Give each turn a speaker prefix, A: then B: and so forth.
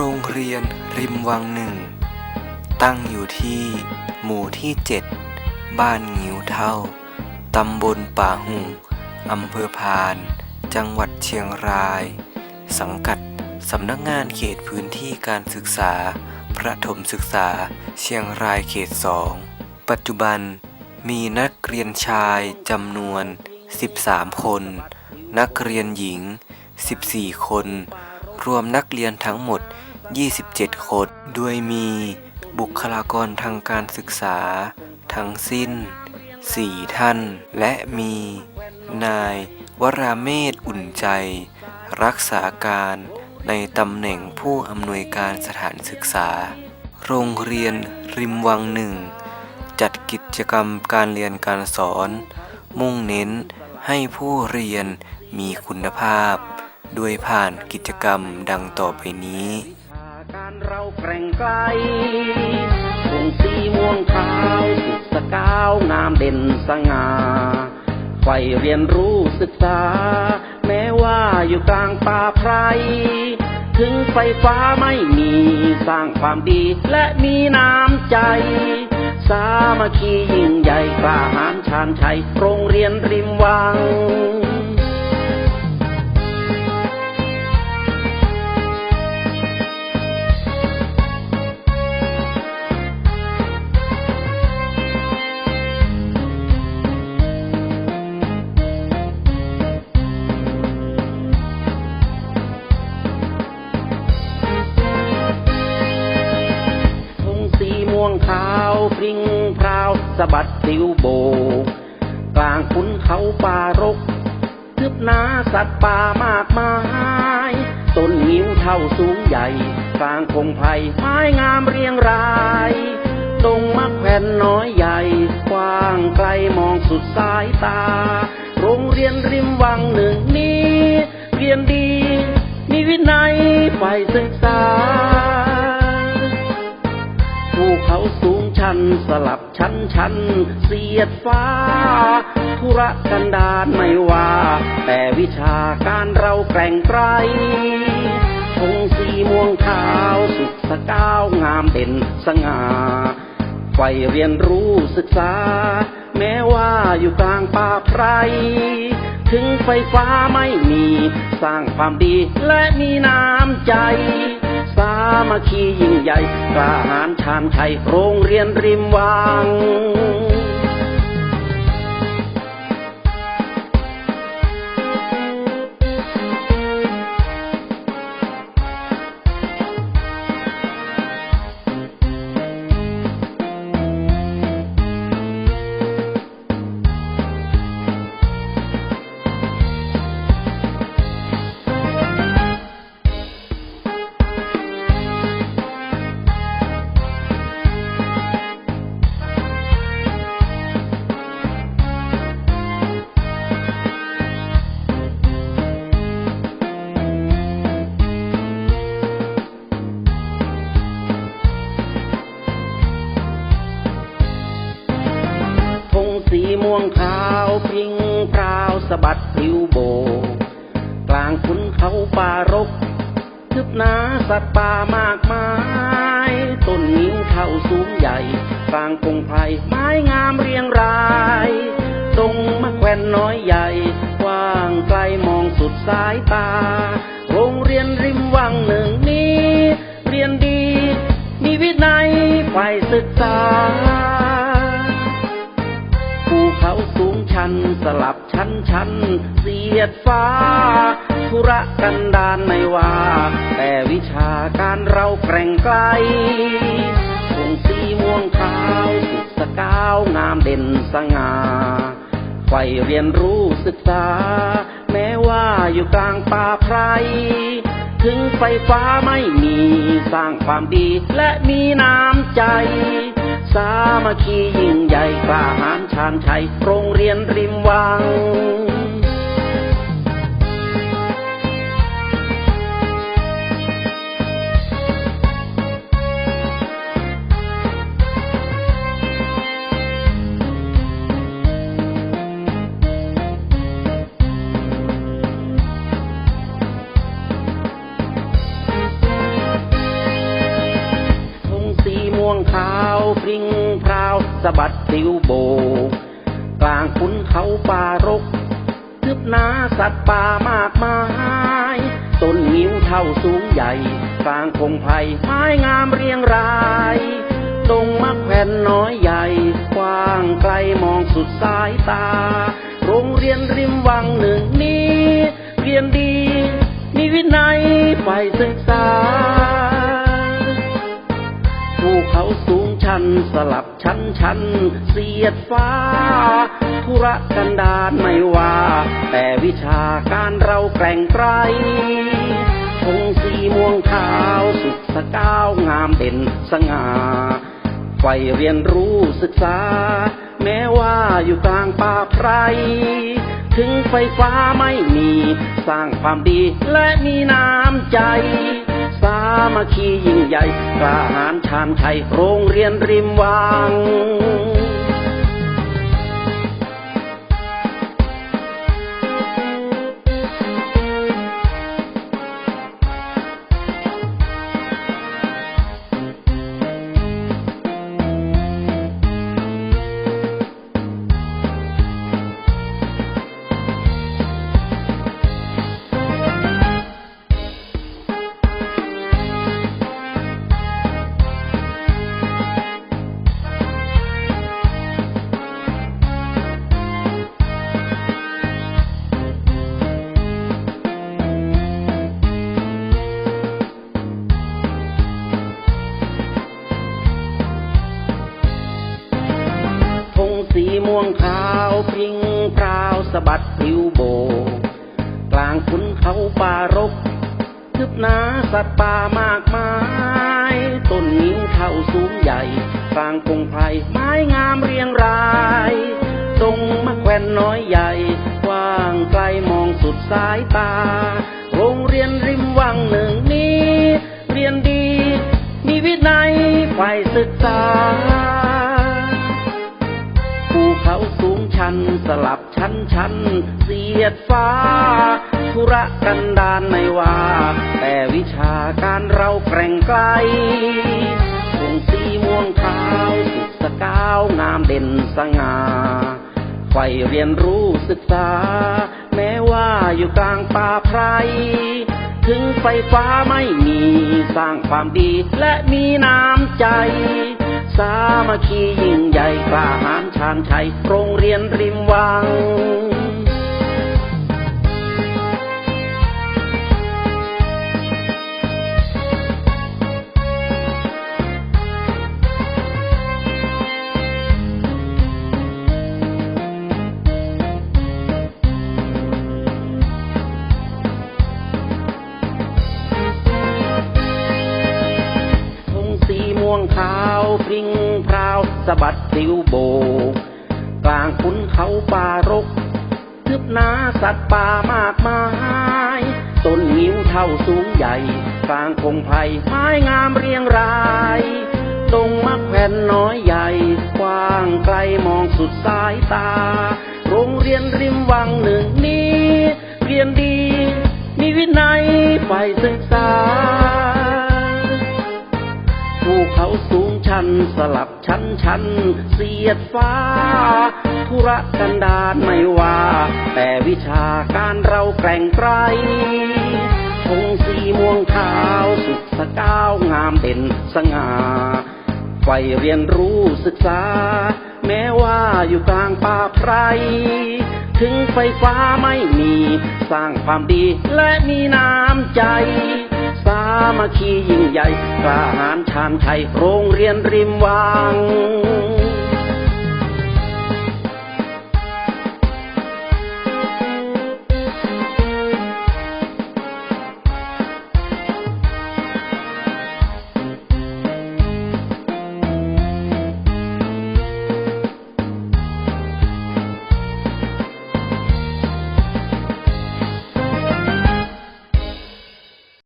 A: โรงเรียนริมวังหนึ่ง ตั้งอยู่ที่หมู่ที่ 7 บ้านงิ้วเท่า ตำบลป่าหุงอำเภอพาน จังหวัดเชียงราย สังกัดสำนักงานเขตพื้นที่การศึกษา ประถมศึกษาเชียงรายเขตสองปัจจุบันมีนักเรียนชายจำนวน 13 คน นักเรียนหญิง 14 คน รวมนักเรียนทั้งหมด 27 คน โดยมีบุคลากรทางการศึกษา ทั้งสิ้น 4 ท่าน และมี นายวราเมศอุ่นใจ รักษาการในตำแหน่งผู้อำนวยการสถานศึกษา โรงเรียนริมวังหนึ่ง จัดกิจกรรมการเรียนการสอน มุ่งเน้นให้ผู้เรียนมีคุณภาพ ด้วยผ่านกิจกรรมดังต่อไปนี้
B: การเราแกร่งไกลคงสีม่วงขาวสุดสกาวงามเด่นสง่าไฟเรียนรู้ศึกษา แม้ว่าอยู่กลางป่าไพรถึงไฟฟ้าไม่มีสร้างความดีและมีน้ำใจ สามัคคียิ่งใหญ่กล้าหาญชาญชัยโรงเรียนริมวัง สะบัดติวโบ กลางขุนเขาป่ารกทึบหนาสัตว์ป่ามากมายต้นหิวเท่าสูงใหญ่ กลางคงไผ่ไม้งามเรียงรายตรงมะแขวนน้อยใหญ่กว้างไกลมองสุดสายตา โรงเรียนริมวังหนึ่งนี้ เรียนดี มีวินัยใฝ่ศึกษา ภูเขาสูงชันสลับชั้นชั้นเสียดฟ้า ธุระกันดารไม่ว่า แต่วิชาการเราแกร่งไกรธงสีม่วงขาวสุดสกาวงามเด่นสง่าไฟเรียนรู้ศึกษา แม้ว่าอยู่กลางป่าไพรถึงไฟฟ้าไม่มี สร้างความดีและมีน้ำใจ สามัคคียิ่งใหญ่กล้าหาญชาญชัยโรงเรียนริมวัง ขาวพิงพราวสะบัดผิวโบ กลางขุนเขาป่ารกทึบหนาสัตว์ป่ามากมาย ต้นนิ้วเท่าสูงใหญ่กลางพงไผ่ไม้งาม สลับชั้นชั้นเสียดฟ้า ธุระกันดารไม่ว่า แต่วิชาการเราแกร่งไกลคงสีม่วงขาวสุดสกาวงามเด่นสง่าไฟเรียนรู้ศึกษา แม้ว่าอยู่กลางป่าไพรถึงไฟฟ้าไม่มีสร้างความดีและมีน้ำใจ สามัคคียิ่งใหญ่กล้าหาญชาญชัยโรงเรียนริมวังะบัดติวโบกกลางขุนเขาป่ารกทึบหนาสัตว์ป่ามากมายต้นนิ้วเท่าสูงใหญ่ กลางพงไผ่ไม้งามเรียงรายตรงมักแผ่นน้อยใหญ่กว้างไกลมองสุดสายตา โรงเรียนริมวังหนึ่งนี้ เรียนดี มีวินัยไปศึกษา สูงชันสลับชั้นชั้นเสียดฟ้า ธุระกันดารไม่ว่า แต่วิชาการเราแกร่งไกรธงสีม่วงขาวสุดสก้าวงามเด่นสง่าไฟเรียนรู้ศึกษา แม้ว่าอยู่กลางป่าไพรถึงไฟฟ้าไม่มี สร้างความดีและมีน้ำใจ มัคคียิ่งใหญ่กล้าหาญชามชัยโรงเรียนริมวังะบัดผิวโบ กลางขุนเขาป่ารกทึบหนาสัตว์ป่ามากมาย ต้นนิ้วเท่าสูงใหญ่ กลางพงไผ่ไม้งามเรียงรายตรงมะแขวนน้อยใหญ่ กว้างไกลมองสุดสายตา โรงเรียนริมวังหนึ่งนี้ เรียนดี มีวินัยใฝ่ศึกษา ชันสลับชั้นชั้นเสียดฟ้า ธุระกันดารไม่ว่า แต่วิชาการเราแกร่งไกลคงสีม่วงขาวสุดสกาวงามเด่นสง่าไฟเรียนรู้ศึกษา แม้ว่าอยู่กลางป่าไพรถึงไฟฟ้าไม่มีสร้างความดีและมีน้ำใจ สามัคคียิ่งใหญ่กล้าหาญชาญชัยโรงเรียนริมวัง พริ้งพราวสะบัดติวโบ กลางขุนเขาป่ารกทึบหนาสัตว์ป่ามากมายต้นนิ้วเท่าสูงใหญ่ กลางพงไผ่ไม้งามเรียงรายตรงมะแขวนน้อยใหญ่กว้างไกลมองสุดสายตา โรงเรียนริมวังหนึ่งนี้ เรียนดี มีวินัยใฝ่ศึกษา ภูเขาสูงชันสลับชั้นชั้นเสียดฟ้า ธุระกันดารไม่ว่า แต่วิชาการเราแกร่งไกรธงสีม่วงขาวสุดสก้าวงามเด่นสง่าไฟเรียนรู้ศึกษา แม้ว่าอยู่กลางป่าไพรถึงไฟฟ้าไม่มี สร้างความดีและมีน้ำใจ สามัคคียิ่งใหญ่กล้าหาญชาญชัยโรงเรียนริมวัง